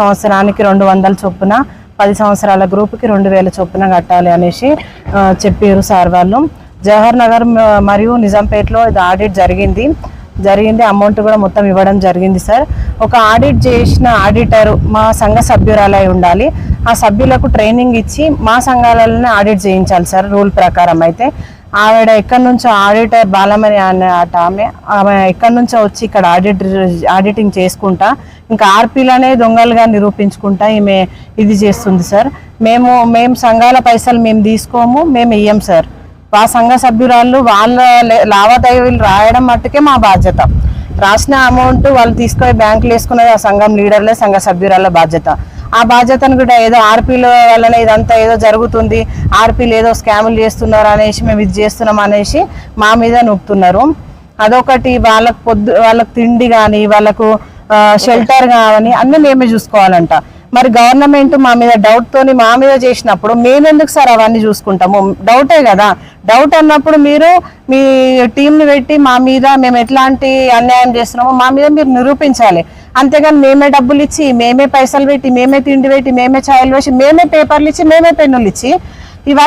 సంవత్సరానికి రెండు వందల చొప్పున పది సంవత్సరాల గ్రూప్కి రెండు వేల చొప్పున కట్టాలి అనేసి చెప్పారు సార్ వాళ్ళు. జవహర్ నగర్ మరియు నిజాంపేటలో ఇది ఆడిట్ జరిగింది. జరిగింది అమౌంట్ కూడా మొత్తం ఇవ్వడం జరిగింది సార్. ఒక ఆడిట్ చేసిన ఆడిటర్ మా సంఘ సభ్యురాలై ఉండాలి. ఆ సభ్యులకు ట్రైనింగ్ ఇచ్చి మా సంఘాలలోనే ఆడిట్ చేయించాలి సార్ రూల్ ప్రకారం అయితే. ఆవిడ ఎక్కడి నుంచో ఆడిటర్ బాలమణి అనే ఆట ఆమె ఆమె ఎక్కడి నుంచో వచ్చి ఇక్కడ ఆడిట్ ఆడిటింగ్ చేసుకుంటా ఇంకా ఆర్పీలనే దొంగలుగా నిరూపించుకుంటా ఈమె ఇది చేస్తుంది సార్. మేము మేము సంఘాల పైసలు మేము తీసుకోము మేము ఇయ్యం సార్. ఆ సంఘ సభ్యురాళ్ళు వాళ్ళ లావాదేవీలు రాయడం మట్టుకే మా బాధ్యత. రాసిన అమౌంట్ వాళ్ళు తీసుకొని బ్యాంకులు వేసుకునేది ఆ సంఘం లీడర్లే సంఘ సభ్యురాళ్ళ బాధ్యత. ఆ బాధ్యతను కూడా ఏదో ఆర్పీల వల్లనే ఇదంతా ఏదో జరుగుతుంది ఆర్పీలు ఏదో స్కాములు చేస్తున్నారు అనేసి మేము ఇది చేస్తున్నాం అనేసి మా మీద నొప్పుతున్నారు అదొకటి వాళ్ళకు పొద్దు వాళ్ళకు తిండి కానీ వాళ్ళకు షెల్టర్ కానీ అన్నీ మేమే చూసుకోవాలంట. మరి గవర్నమెంట్ మా మీద డౌట్ తోని మా మీద చేసినప్పుడు మేమెందుకు సార్ అవన్నీ చూసుకుంటాము? డౌటే కదా. డౌట్ అన్నప్పుడు మీరు మీ టీంని పెట్టి మా మీద మేము ఎట్లాంటి అన్యాయం చేస్తున్నామో మా మీద మీరు నిరూపించాలి. అంతేగాని మేమే డబ్బులు ఇచ్చి మేమే పైసలు పెట్టి మేమే తిండి పెట్టి మేమే ఛాయలు వేసి మేమే పేపర్లు ఇచ్చి మేమే పెన్నులు ఇచ్చి